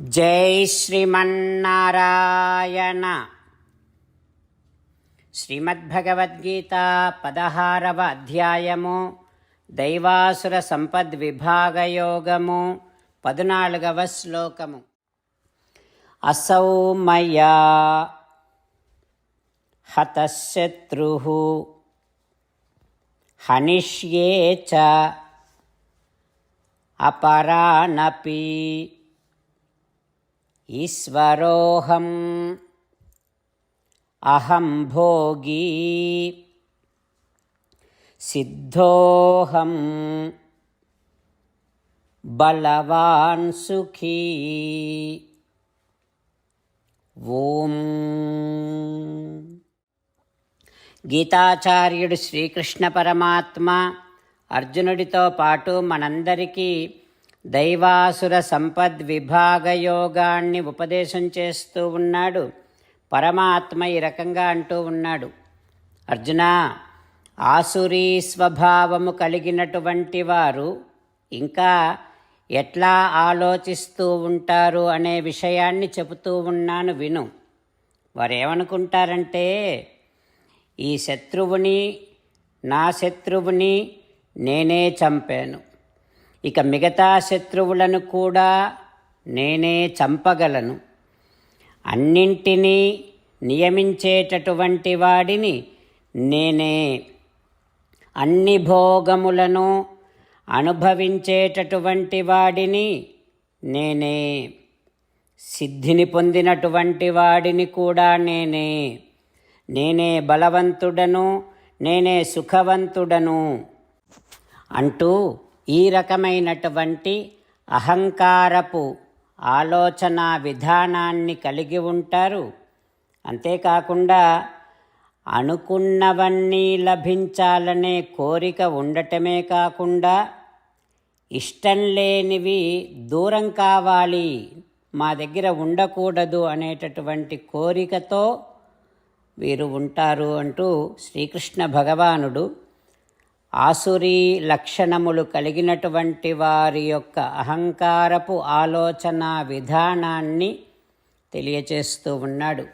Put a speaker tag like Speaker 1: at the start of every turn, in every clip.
Speaker 1: జై శ్రీమన్నారాయణ. శ్రీమద్భగవద్గీత పదహారవ అధ్యాయము దైవాసుర సంపద్విభాగయోగము పదునాలుగవ శ్లోకము. అసౌ మయా హతశత్రు హనిష్యే చ అపరానపి ఈశ్వరోహం. అహం భోగీ. సిద్ధోహం. బలవాన్ సుఖీ. ఓం. గీతాచార్యుడు శ్రీకృష్ణ పరమాత్మ అర్జునుడితో పాటు మనందరికీ దైవాసుర సంపద్ విభాగ యోగాన్ని ఉపదేశం చేస్తూ ఉన్నాడు. పరమాత్మ ఈ రకంగా అంటూ ఉన్నాడు. అర్జున ఆసురీ స్వభావము కలిగినటువంటి వారు ఇంకా ఎట్లా ఆలోచిస్తూ ఉంటారు అనే విషయాన్ని చెబుతూ ఉన్నాను విను. వారు ఏమనుకుంటారంటే ఈ శత్రువుని నా శత్రువుని నేనే చంపాను. ఇక మిగతా శత్రువులను కూడా నేనే చంపగలను. అన్నింటినీ నియమించేటటువంటి వాడిని నేనే. అన్ని భోగములను అనుభవించేటటువంటి వాడిని నేనే. సిద్ధిని పొందినటువంటి వాడిని కూడా నేనే. నేనే బలవంతుడను నేనే సుఖవంతుడను అంటూ ఈ రకమైనటువంటి అహంకారపు ఆలోచన విధానాన్ని కలిగి ఉంటారు. అంతేకాకుండా అనుకున్నవన్నీ లభించాలనే కోరిక ఉండటమే కాకుండా ఇష్టం లేనివి దూరం కావాలి మా దగ్గర ఉండకూడదు అనేటటువంటి కోరికతో వీరు ఉంటారు అంటూ శ్రీకృష్ణ భగవానుడు ఆసురీ లక్షణములు కలిగినటువంటి వారి యొక్క అహంకారపు ఆలోచన విధానాన్ని తెలియచేస్తూ ఉన్నాడు.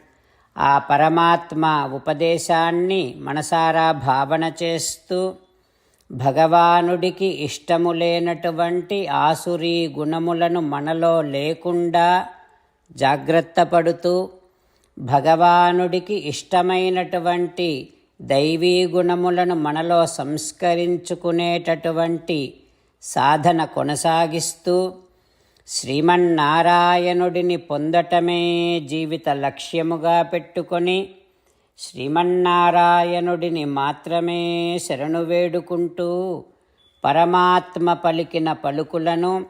Speaker 1: ఆ పరమాత్మ ఉపదేశాన్ని మనసారా భావన చేస్తూ భగవానుడికి ఇష్టము లేనటువంటి ఆసురీ గుణములను మనలో లేకుండా జాగ్రత్త పడుతూ భగవానుడికి ఇష్టమైనటువంటి దైవీ గుణములను మనలో సంస్కరించుకునేటటువంటి సాధన కొనసాగిస్తూ శ్రీమన్నారాయణుడిని పొందటమే జీవిత లక్ష్యముగా పెట్టుకొని శ్రీమన్నారాయణుడిని మాత్రమే శరణు వేడుకుంటూ పరమాత్మ పలికిన పలుకులను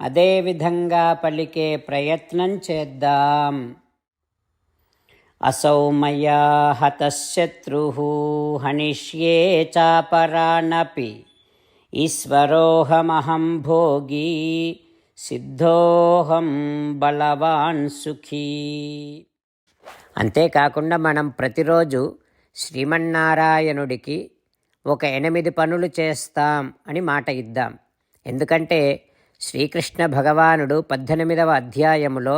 Speaker 1: అదేవిధంగా పలికే ప్రయత్నం చేద్దాం. असौ मया हतशत्रुः हनिष्ये चापरानपि ఈశ్వరోహమహం భోగి సిద్ధోహం బలవాన్ సుఖీ అంతేకాకుండా మనం ప్రతిరోజు శ్రీమన్నారాయణుడికి ఒక ఎనిమిది పనులు చేస్తాం అని మాట ఇద్దాం ఎందుకంటే శ్రీకృష్ణ భగవానుడు పద్దెనిమిదవ అధ్యాయములో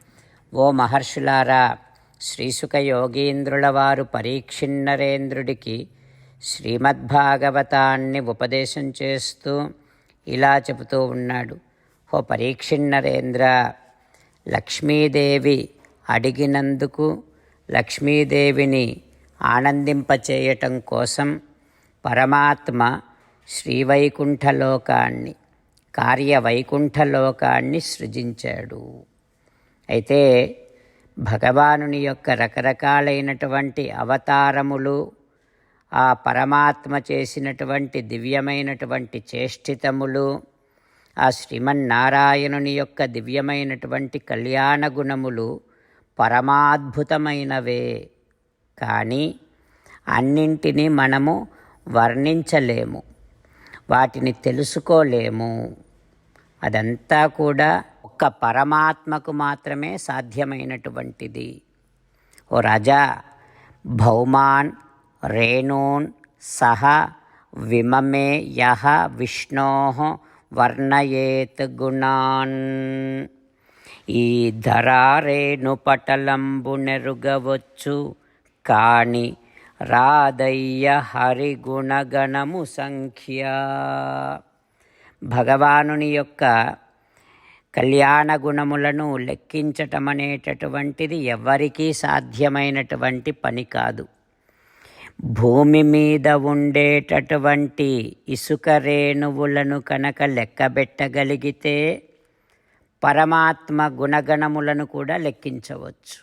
Speaker 1: ఓ మహర్షులారా శ్రీసుఖ యోగీంద్రుల వారు పరీక్షిన్నరేంద్రుడికి శ్రీమద్భాగవతాన్ని ఉపదేశం చేస్తూ ఇలా చెబుతూ ఉన్నాడు. ఓ పరీక్షిన్నరేంద్ర లక్ష్మీదేవి అడిగినందుకు లక్ష్మీదేవిని ఆనందింపచేయటం కోసం పరమాత్మ శ్రీవైకుంఠలోకాన్ని కార్యవైకుంఠలోకాన్ని సృజించాడు. అయితే భగవానుని యొక్క రకరకాలైనటువంటి అవతారములు ఆ పరమాత్మ చేసినటువంటి దివ్యమైనటువంటి చేష్టితములు ఆ శ్రీమన్నారాయణుని యొక్క దివ్యమైనటువంటి కళ్యాణ గుణములు పరమాద్భుతమైనవే. కానీ అన్నింటినీ మనము వర్ణించలేము వాటిని తెలుసుకోలేము. అదంతా కూడా ఒక్క పరమాత్మకు మాత్రమే సాధ్యమైనటువంటిది. ఓ రాజా భౌమాన్ రేణూన్ సహ విమమే యహ విష్ణో వర్ణయేత్ గుణాన్. ఈ ధరారేణు పటలంబు నెరుగవచ్చు కాని రాదయ్య హరిగుణగణము సంఖ్య. భగవానుని యొక్క కళ్యాణ గుణములను లెక్కించటం అనేటటువంటిది ఎవరికీ సాధ్యమైనటువంటి పని కాదు. భూమి మీద ఉండేటటువంటి ఇసుక రేణువులను కనుక లెక్కబెట్టగలిగితే పరమాత్మ గుణగణములను కూడా లెక్కించవచ్చు.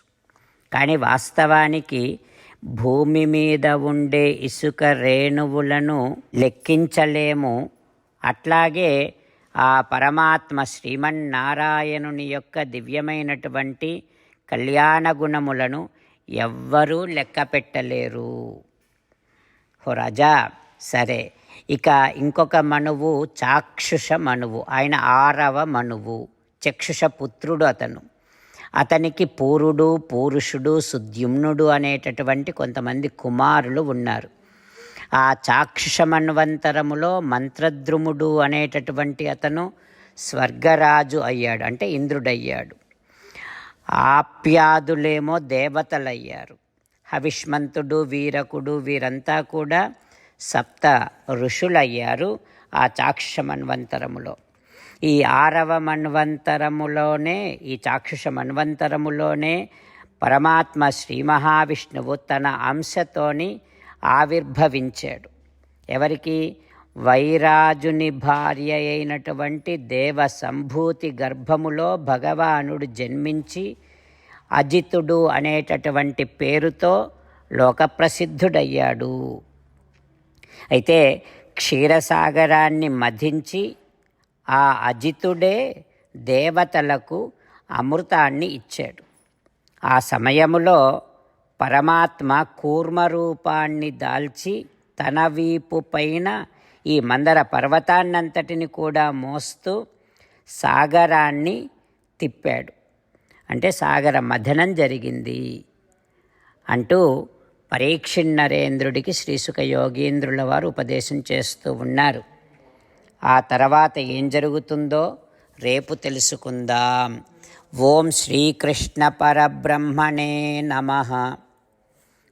Speaker 1: కానీ వాస్తవానికి భూమి మీద ఉండే ఇసుక రేణువులను లెక్కించలేము. అట్లాగే ఆ పరమాత్మ శ్రీమన్నారాయణుని యొక్క దివ్యమైనటువంటి కళ్యాణ గుణములను ఎవ్వరూ లెక్క పెట్టలేరు. హో రాజా సరే. ఇక ఇంకొక మనువు చాక్షుష మనువు ఆయన ఆరవ మనువు చక్షుష పుత్రుడు అతను. అతనికి పూరుడు పూరుషుడు సుద్యుమ్నుడు అనేటటువంటి కొంతమంది కుమారులు ఉన్నారు. ఆ చాక్షుషమన్వంతరములో మంత్రద్రుముడు అనేటటువంటి అతను స్వర్గరాజు అయ్యాడు అంటే ఇంద్రుడయ్యాడు. ఆప్యాదులేమో దేవతలయ్యారు. హవిష్మంతుడు వీరకుడు వీరంతా కూడా సప్త ఋషులయ్యారు ఆ చాక్షుషమన్వంతరములో ఈ ఆరవ మన్వంతరములోనే ఈ చాక్షుష మన్వంతరములోనే పరమాత్మ శ్రీ మహావిష్ణువు తన అంశతోని ఆవిర్భవించాడు. ఎవరికి? వైరాజుని భార్య అయినటువంటి దేవ సంభూతి గర్భములో భగవానుడు జన్మించి అజితుడు అనేటటువంటి పేరుతో లోకప్రసిద్ధుడయ్యాడు. అయితే క్షీరసాగరాన్ని మధించి ఆ అజితుడే దేవతలకు అమృతాన్ని ఇచ్చాడు. ఆ సమయములో పరమాత్మ కూర్మరూపాన్ని దాల్చి తన వీపు పైన ఈ మందర పర్వతాన్నంతటిని కూడా మోస్తూ సాగరాన్ని తిప్పాడు. అంటే సాగర మథనం జరిగింది అంటూ పరీక్షిన్నరేంద్రుడికి శ్రీసుఖ యోగీంద్రుల వారు ఉపదేశం చేస్తూ ఉన్నారు. ఆ తర్వాత ఏం జరుగుతుందో రేపు తెలుసుకుందాం. ఓం శ్రీకృష్ణ పరబ్రహ్మణే నమ.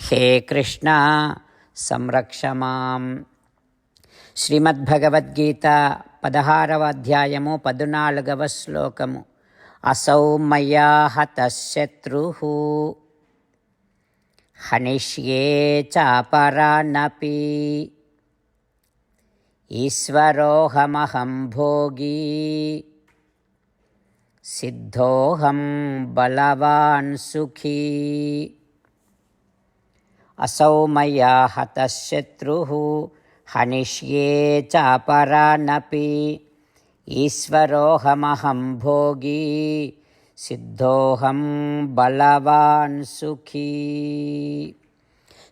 Speaker 1: హే కృష్ణ సంరక్ష మాం. శ్రీమద్భగవద్గీత పదహారవ అధ్యాయము పద్నాలుగవ శ్లోకము. అసౌ మయా హతశత్రు హనిష్యే చాపరానపి. ఈశ్వరోహమహం భోగి. సిద్ధోహం బలవాన్ సుఖీ. असौ मया हतशत्रुः हनिष्ये चापरानपि ईश्वरोऽहमहं भोगी सिद्धोऽहं बलवान् सुखी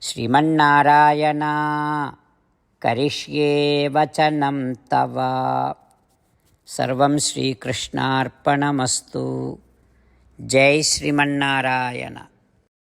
Speaker 1: श्रीमन्नारायण करिष्ये वचनं तव सर्वं श्रीकृष्णार्पणमस्तु जय श्रीमन्नारायण